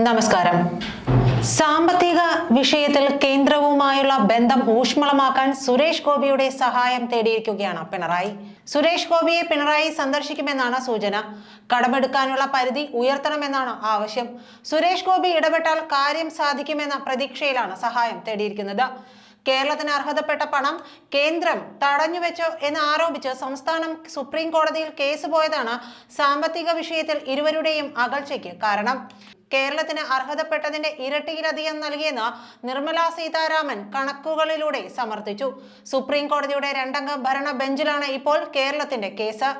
നമസ്കാരം. സാമ്പത്തിക വിഷയത്തിൽ കേന്ദ്രവുമായുള്ള ബന്ധം ഊഷ്മളമാക്കാൻ സുരേഷ് ഗോപിയുടെ സഹായം തേടിയിരിക്കുകയാണ് പിണറായി. സുരേഷ് ഗോപിയെ പിണറായി സന്ദർശിക്കുമെന്നാണ് സൂചന. കടമെടുക്കാനുള്ള പരിധി ഉയർത്തണമെന്നാണ് ആവശ്യം. സുരേഷ് ഗോപി ഇടപെട്ടാൽ കാര്യം സാധിക്കുമെന്ന പ്രതീക്ഷയിലാണ് സഹായം തേടിയിരിക്കുന്നത്. കേരളത്തിന് അർഹതപ്പെട്ട പണം കേന്ദ്രം തടഞ്ഞുവെച്ചോ എന്ന് ആരോപിച്ച് സംസ്ഥാനം സുപ്രീം കോടതിയിൽ കേസ് പോയതാണ് സാമ്പത്തിക വിഷയത്തിൽ ഇരുവരുടെയും അകൽച്ചയ്ക്ക് കാരണം. കേരളത്തിന് അർഹതപ്പെട്ടതിന്റെ ഇരട്ടിയിലധികം നൽകിയെന്ന് നിർമ്മല സീതാരാമൻ കണക്കുകളിലൂടെ സമർത്ഥിച്ചു. സുപ്രീം കോടതിയുടെ രണ്ടംഗ ഭരണ ബെഞ്ചിലാണ് ഇപ്പോൾ കേരളത്തിന്റെ കേസ്.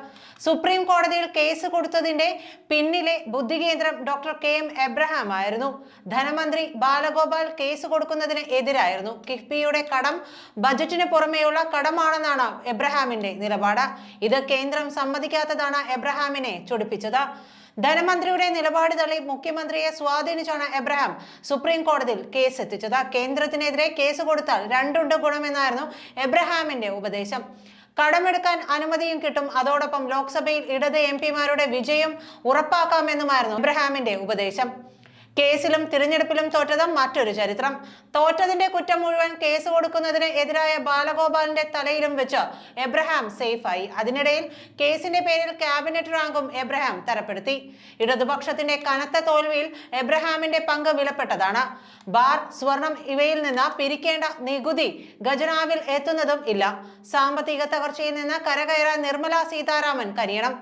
സുപ്രീം കോടതിയിൽ കേസ് കൊടുത്തതിന്റെ പിന്നിലെ ബുദ്ധികേന്ദ്രം ഡോക്ടർ കെ എം എബ്രഹാം ആയിരുന്നു. ധനമന്ത്രി ബാലഗോപാൽ കേസ് കൊടുക്കുന്നതിന് എതിരായിരുന്നു. കിഫ്ബിയുടെ കടം ബജറ്റിന് പുറമെയുള്ള കടമാണെന്നാണ് എബ്രഹാമിന്റെ നിലപാട്. ഇത് കേന്ദ്രം സമ്മതിക്കാത്തതാണ് എബ്രഹാമിനെ ചൊടിപ്പിച്ചത്. ധനമന്ത്രിയുടെ നിലപാട് തള്ളി മുഖ്യമന്ത്രിയെ സ്വാധീനിച്ചാണ് എബ്രഹാം. സുപ്രീം കോടതിയിൽ കേസ് എത്തിച്ചത്. കേന്ദ്രത്തിനെതിരെ കേസ് കൊടുത്താൽ രണ്ടുണ്ട് ഗുണമെന്നായിരുന്നു എബ്രഹാമിന്റെ ഉപദേശം. കടമെടുക്കാൻ അനുമതിയും കിട്ടും. അതോടൊപ്പം ലോക്സഭയിൽ ഇടത് എം പിമാരുടെ വിജയം ഉറപ്പാക്കാമെന്നുമായിരുന്നു എബ്രഹാമിന്റെ ഉപദേശം. കേസിലും തിരഞ്ഞെടുപ്പിലും തോറ്റത് മറ്റൊരു ചരിത്രം. തോറ്റതിന്റെ കുറ്റം മുഴുവൻ കേസ് കൊടുക്കുന്നതിന് എതിരായ ബാലഗോപാലിന്റെ തലയിലും വെച്ച് എബ്രഹാം സേഫായി. അതിനിടയിൽ കേസിന്റെ പേരിൽ ക്യാബിനറ്റ് റാങ്കും എബ്രഹാം തരപ്പെടുത്തി. ഇടതുപക്ഷത്തിന്റെ കനത്ത തോൽവിയിൽ എബ്രഹാമിന്റെ പങ്ക് വിലപ്പെട്ടതാണ്. ബാർ സ്വർണം ഇവയിൽ നിന്ന് പിരിക്കേണ്ട നികുതി ഖജനാവിൽ എത്തുന്നതും ഇല്ല. സാമ്പത്തിക തകർച്ചയിൽ നിന്ന് കരകയറാൻ നിർമ്മല സീതാരാമൻ കരിയണം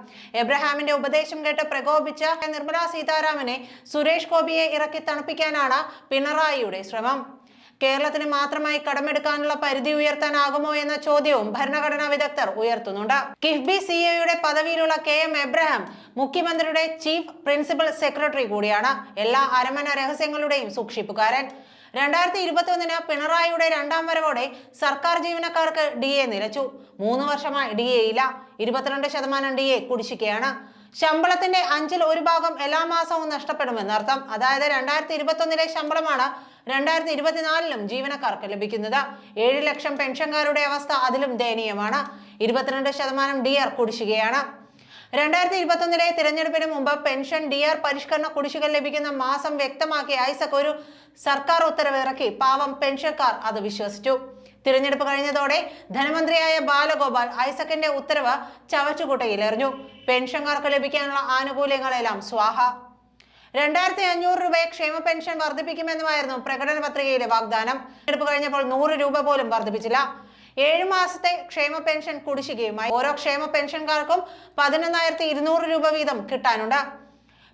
എബ്രഹാമിന്റെ ഉപദേശം കേട്ട് പ്രകോപിച്ച നിർമ്മല സീതാരാമനെ സുരേഷ് ഗോപിയെ ഇറക്കി തണുപ്പിക്കാനാണ് പിണറായിയുടെ ശ്രമം. കേരളത്തിന് മാത്രമായി കടമെടുക്കാനുള്ള പരിധി ഉയർത്താനാകുമോ എന്ന ചോദ്യവും ഭരണഘടനാ വിദഗ്ധർ ഉയർത്തുന്നുണ്ട്. കിഫ്ബി സിഇഒയുടെ പദവിയിലുള്ള കെ എം എബ്രഹാം മുഖ്യമന്ത്രിയുടെ ചീഫ് പ്രിൻസിപ്പൽ സെക്രട്ടറി കൂടിയാണ്. എല്ലാ അരമന രഹസ്യങ്ങളുടെയും സൂക്ഷിപ്പുകാരൻ. രണ്ടായിരത്തി ഇരുപത്തി ഒന്നിന് പിണറായിയുടെ രണ്ടാം വരവോടെ സർക്കാർ ജീവനക്കാർക്ക് ഡി എ നിലച്ചു മൂന്ന് വർഷമായി ഡി എ ഇല്ല. ഇരുപത്തിരണ്ട് ശതമാനം ഡി എ കുടിശ്ശികയാണ്. ശമ്പളത്തിന്റെ അഞ്ചിൽ ഒരു ഭാഗം എല്ലാ മാസവും നഷ്ടപ്പെടുമെന്നർത്ഥം അതായത് രണ്ടായിരത്തി ഇരുപത്തി ഒന്നിലെ ശമ്പളമാണ് രണ്ടായിരത്തി ഇരുപത്തിനാലിലും ജീവനക്കാർക്ക് ലഭിക്കുന്നത്. ഏഴ് ലക്ഷം പെൻഷൻകാരുടെ അവസ്ഥ അതിലും ദയനീയമാണ്. ഇരുപത്തിരണ്ട് ശതമാനം ഡിയർ കുടിശ്ശികയാണ്. രണ്ടായിരത്തി ഇരുപത്തൊന്നിലെ തിരഞ്ഞെടുപ്പിന് മുമ്പ് പെൻഷൻ ഡി ആർ പരിഷ്കരണ കുടിശ്ശിക ലഭിക്കുന്ന മാസം വ്യക്തമാക്കി ഐസക് ഒരു സർക്കാർ ഉത്തരവ് ഇറക്കി പാവം പെൻഷൻകാർ അത് വിശ്വസിച്ചു. തിരഞ്ഞെടുപ്പ് കഴിഞ്ഞതോടെ ധനമന്ത്രിയായ ബാലഗോപാൽ ഐസക്കിന്റെ ഉത്തരവ് ചവച്ചുകുട്ടയിലെറിഞ്ഞു. പെൻഷൻകാർക്ക് ലഭിക്കാനുള്ള ആനുകൂല്യങ്ങളെല്ലാം സ്വാഹ. രണ്ടായിരത്തി അഞ്ഞൂറ് രൂപയെ ക്ഷേമ പെൻഷൻ വർദ്ധിപ്പിക്കുമെന്നുമായിരുന്നു പ്രകടന പത്രികയിലെ വാഗ്ദാനം. തിരഞ്ഞെടുപ്പ് കഴിഞ്ഞപ്പോൾ നൂറ് രൂപ പോലും വർദ്ധിപ്പിച്ചില്ല. ഏഴു മാസത്തെ ക്ഷേമ പെൻഷൻ കുടിശ്ശികയുമായി ഓരോ ക്ഷേമ പെൻഷൻകാർക്കും പതിനൊന്നായിരത്തി ഇരുന്നൂറ് രൂപ വീതം കിട്ടാനുണ്ട്.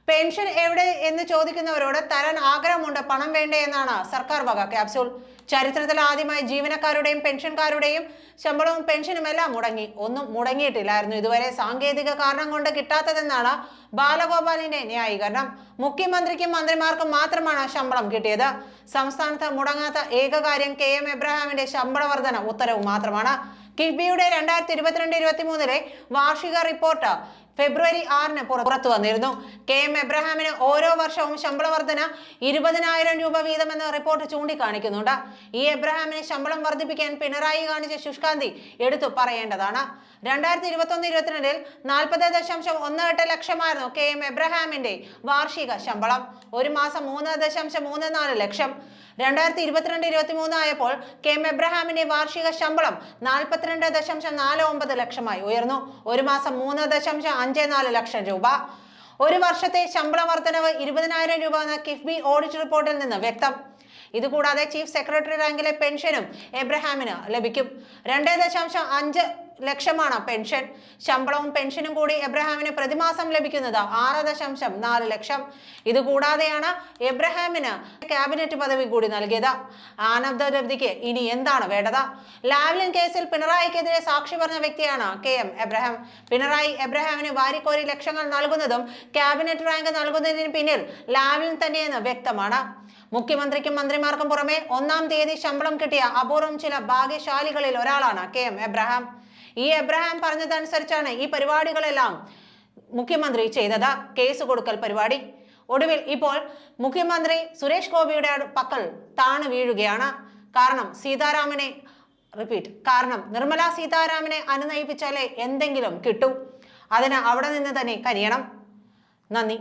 പെൻഷൻ എവിടെ എന്ന് ചോദിക്കുന്നവരോട് തരാൻ ആഗ്രഹമുണ്ട് പണം വേണ്ടേ എന്നാണ് സർക്കാർ വക ക്യാപ്സ്യൂൾ. ചരിത്രത്തിൽ ആദ്യമായി ജീവനക്കാരുടെയും പെൻഷൻകാരുടെയും ശമ്പളവും പെൻഷനും എല്ലാം മുടങ്ങി. ഒന്നും മുടങ്ങിയിട്ടില്ലായിരുന്നു. ഇതുവരെ സാങ്കേതിക കാരണം കൊണ്ട് കിട്ടാത്തതെന്നാണ് ബാലഗോപാലിന്റെ ന്യായീകരണം. മുഖ്യമന്ത്രിക്കും മന്ത്രിമാർക്കും മാത്രമാണ് ശമ്പളം കിട്ടിയത്. സംസ്ഥാനത്ത് മുടങ്ങാത്ത ഏക കാര്യം കെ എം എബ്രഹാമിന്റെ ശമ്പള വർധന ഉത്തരവ് മാത്രമാണ്. കിഫ്ബിയുടെ രണ്ടായിരത്തി ഇരുപത്തിരണ്ട് ഇരുപത്തി മൂന്നിലെ വാർഷിക റിപ്പോർട്ട് ഫെബ്രുവരി ആറിന് പുറത്തു വന്നിരുന്നു. കെ എം എബ്രഹാമിന് ഓരോ വർഷവും ശമ്പള വർധന ഇരുപതിനായിരം രൂപ വീതമെന്ന് റിപ്പോർട്ട് ചൂണ്ടിക്കാണിക്കുന്നുണ്ട്. ഈ എബ്രഹാമിന് ശമ്പളം വർദ്ധിപ്പിക്കാൻ പിണറായി കാണിച്ച ശുഷ്കാന്തി എടുത്തു പറയേണ്ടതാണ്. രണ്ടായിരത്തി ഇരുപത്തി ഒന്ന് ഇരുപത്തിരണ്ടിൽ നാൽപ്പത് ദശാംശം ഒന്ന് എട്ട് ലക്ഷമായിരുന്നു കെ എം എബ്രഹാമിന്റെ വാർഷിക ശമ്പളം. ഒരു മാസം മൂന്ന് ദശാംശം മൂന്ന് നാല് ലക്ഷം. രണ്ടായിരത്തി ഇരുപത്തിരണ്ട് ഇരുപത്തി മൂന്ന് ആയപ്പോൾ കെ എം എബ്രഹാമിന്റെ വാർഷിക ശമ്പളം നാൽപ്പത്തിരണ്ട് ദശാംശം നാല് ഒമ്പത് ലക്ഷമായി ഉയർന്നു. ഒരു മാസം മൂന്ന് ദശാംശം അഞ്ച് നാല് ലക്ഷം രൂപ. ഒരു വർഷത്തെ ശമ്പള വർധനവ് ഇരുപതിനായിരം രൂപ എന്ന കിഫ്ബി ഓഡിറ്റ് റിപ്പോർട്ടിൽ നിന്ന് വ്യക്തം. ഇതുകൂടാതെ ചീഫ് സെക്രട്ടറി റാങ്കിലെ പെൻഷനും എബ്രഹാമിന് ലഭിക്കും. രണ്ട് ദശാംശം അഞ്ച് ലക്ഷമാണ് പെൻഷൻ. ശമ്പളവും പെൻഷനും കൂടി എബ്രഹാമിന് പ്രതിമാസം ലഭിക്കുന്നത് ആറ് ദശാംശം നാല് ലക്ഷം. ഇതുകൂടാതെയാണ് എബ്രഹാമിന് ക്യാബിനറ്റ് പദവി കൂടി നൽകിയത്. ആനന്ദരവതിക്ക് ഇനി എന്താണ് വേണ്ടത്? ലാവ്ലിൻ കേസിൽ പിണറായിക്കെതിരെ സാക്ഷി പറഞ്ഞ വ്യക്തിയാണ് കെ എം എബ്രഹാം. പിണറായി എബ്രഹാമിന് വാരിക്കോരി ലക്ഷങ്ങൾ നൽകുന്നതും ക്യാബിനറ്റ് റാങ്ക് നൽകുന്നതിന് പിന്നിൽ ലാവ്ലിൻ തന്നെയെന്ന് വ്യക്തമാണ്. മുഖ്യമന്ത്രിക്കും മന്ത്രിമാർക്കും പുറമെ ഒന്നാം തീയതി ശമ്പളം കിട്ടിയ അപൂർവം ചില ഭാഗ്യശാലികളിൽ ഒരാളാണ് കെ എം എബ്രഹാം. ഈ എബ്രഹാം പറഞ്ഞതനുസരിച്ചാണ് ഈ പരിപാടികളെല്ലാം മുഖ്യമന്ത്രി ചെയ്തത്. കേസ് കൊടുക്കൽ പരിപാടി. ഒടുവിൽ ഇപ്പോൾ മുഖ്യമന്ത്രി സുരേഷ് ഗോപിയുടെ പക്കൽ താണു വീഴുകയാണ്. കാരണം സീതാരാമനെ റിപ്പീറ്റ് കാരണം നിർമ്മല സീതാരാമനെ അനുനയിപ്പിച്ചാലേ എന്തെങ്കിലും കിട്ടൂ. അതിന് അവിടെ നിന്ന് തന്നെ കരിയണം. നന്ദി.